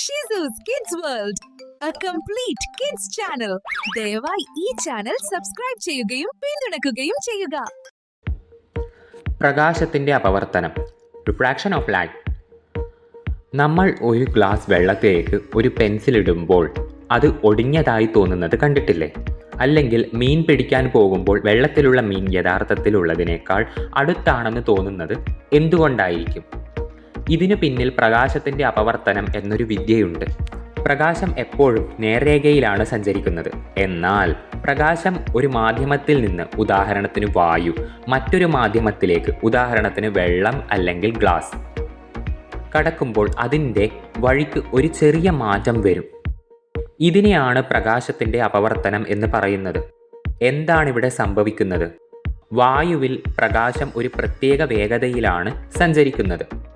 ഷിസൂസ് kids world a complete kids channel ദയവായി ഈ channel subscribe ചെയ്യുകയും പിന്തുണയ്ക്കുകയും ചെയ്യുക. പ്രകാശത്തിന്റെ അപവർത്തനം റിഫ്രാക്ഷൻ ഓഫ് ലൈറ്റ് നമ്മൾ ഒരു ഗ്ലാസ് വെള്ളത്തിലേക്ക് ഒരു പെൻസിൽ ഇടുമ്പോൾ അത് ഒടിഞ്ഞതായി തോന്നുന്നത് കണ്ടിട്ടില്ലേ? അല്ലെങ്കിൽ മീൻ പിടിക്കാൻ പോകുമ്പോൾ വെള്ളത്തിലുള്ള മീൻ യഥാർത്ഥത്തിലുള്ളതിനേക്കാൾ അടുത്താണെന്ന് തോന്നുന്നത് എന്തുകൊണ്ടായിരിക്കും? ഇതിനു പിന്നിൽ പ്രകാശത്തിന്റെ അപവർത്തനം എന്നൊരു വിദ്യയുണ്ട്. പ്രകാശം എപ്പോഴും നേർരേഖയിലാണ് സഞ്ചരിക്കുന്നത്. എന്നാൽ പ്രകാശം ഒരു മാധ്യമത്തിൽ നിന്ന് ഉദാഹരണത്തിന് വായു മറ്റൊരു മാധ്യമത്തിലേക്ക് ഉദാഹരണത്തിന് വെള്ളം അല്ലെങ്കിൽ ഗ്ലാസ്. കടക്കുമ്പോൾ അതിന്റെ വഴിക്ക് ഒരു ചെറിയ മാറ്റം വരും. ഇതിനെയാണ് പ്രകാശത്തിന്റെ അപവർത്തനം എന്ന് പറയുന്നത്. എന്താണിവിടെ സംഭവിക്കുന്നത്? വായുവിൽ പ്രകാശം ഒരു പ്രത്യേക വേഗതയിലാണ് സഞ്ചരിക്കുന്നത്.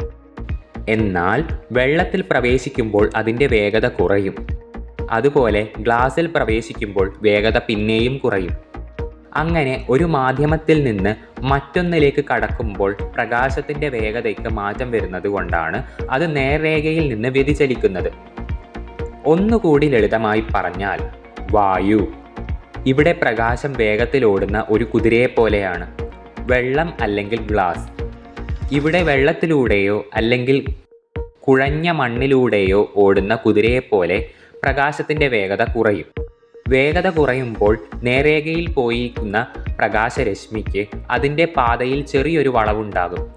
എന്നാൽ വെള്ളത്തിൽ പ്രവേശിക്കുമ്പോൾ അതിന്റെ വേഗത കുറയും. അതുപോലെ ഗ്ലാസ്സിൽ പ്രവേശിക്കുമ്പോൾ വേഗത പിന്നെയും കുറയും. അങ്ങനെ ഒരു മാധ്യമത്തിൽ നിന്ന് മറ്റൊന്നിലേക്ക് കടക്കുമ്പോൾ പ്രകാശത്തിന്റെ വേഗതയ്ക്ക് മാറ്റം വരുന്നത് കൊണ്ടാണ് അത് നേർരേഖയിൽ നിന്ന് വ്യതിചലിക്കുന്നത്. ഒന്നുകൂടി ലളിതമായി പറഞ്ഞാൽ വായു. ഇവിടെ പ്രകാശം വേഗത്തിൽ ഓടുന്ന ഒരു കുതിരയെ പോലെയാണ് വെള്ളം അല്ലെങ്കിൽ ഗ്ലാസ്. ഇവിടെ വെള്ളത്തിലൂടെയോ അല്ലെങ്കിൽ കുഴഞ്ഞ മണ്ണിലൂടെയോ ഓടുന്ന കുതിരയെപ്പോലെ പ്രകാശത്തിന്റെ വേഗത കുറയും. വേഗത കുറയുമ്പോൾ നേരേഖയിൽ പോയിരിക്കുന്ന പ്രകാശരശ്മിക്ക് അതിന്റെ പാതയിൽ ചെറിയൊരു വളവുണ്ടാകും.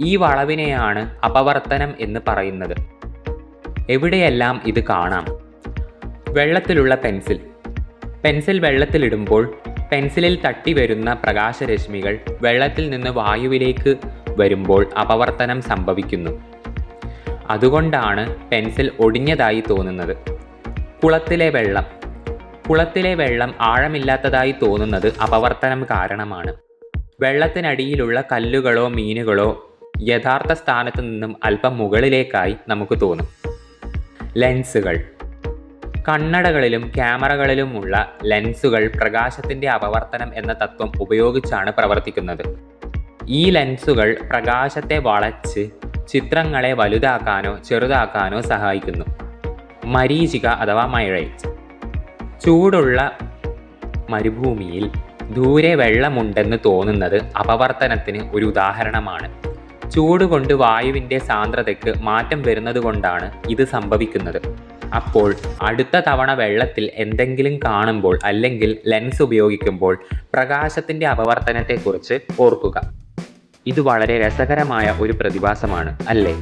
ഈ വളവിനെയാണ് അപവർത്തനം എന്ന് പറയുന്നത്. എവിടെയെല്ലാം ഇത് കാണാം? വെള്ളത്തിലുള്ള പെൻസിൽ. പെൻസിൽ വെള്ളത്തിലിടുമ്പോൾ പെൻസിലിൽ തട്ടി വരുന്ന പ്രകാശരശ്മികൾ വെള്ളത്തിൽ നിന്ന് വായുവിലേക്ക് വരുമ്പോൾ അപവർത്തനം സംഭവിക്കുന്നു. അതുകൊണ്ടാണ് പെൻസിൽ ഒടിഞ്ഞതായി തോന്നുന്നത്. കുളത്തിലെ വെള്ളം. കുളത്തിലെ വെള്ളം ആഴമില്ലാത്തതായി തോന്നുന്നത് അപവർത്തനം കാരണമാണ്. വെള്ളത്തിനടിയിലുള്ള കല്ലുകളോ മീനുകളോ യഥാർത്ഥ സ്ഥാനത്ത് നിന്നും അല്പം മുകളിലേക്കായി നമുക്ക് തോന്നും. ലെൻസുകൾ. കണ്ണടകളിലും ക്യാമറകളിലുമുള്ള ലെൻസുകൾ പ്രകാശത്തിന്റെ അപവർത്തനം എന്ന തത്വം ഉപയോഗിച്ചാണ് പ്രവർത്തിക്കുന്നത്. ഈ ലെൻസുകൾ പ്രകാശത്തെ വളച്ച് ചിത്രങ്ങളെ വലുതാക്കാനോ ചെറുതാക്കാനോ സഹായിക്കുന്നു. മരീചിക അഥവാ മൈറൈറ്റ്. ചൂടുള്ള മരുഭൂമിയിൽ ദൂരെ വെള്ളമുണ്ടെന്ന് തോന്നുന്നത് അപവർത്തനത്തിന് ഒരു ഉദാഹരണമാണ്. ചൂട് കൊണ്ട് വായുവിന്റെ സാന്ദ്രതയ്ക്ക് മാറ്റം വരുന്നത് കൊണ്ടാണ് ഇത് സംഭവിക്കുന്നത്. അപ്പോൾ അടുത്ത തവണ വെള്ളത്തിൽ എന്തെങ്കിലും കാണുമ്പോൾ അല്ലെങ്കിൽ ലെൻസ് ഉപയോഗിക്കുമ്പോൾ പ്രകാശത്തിന്റെ അപവർത്തനത്തെക്കുറിച്ച് ഓർക്കുക. ഇത് വളരെ രസകരമായ ഒരു പ്രതിഭാസമാണ് അല്ലേ?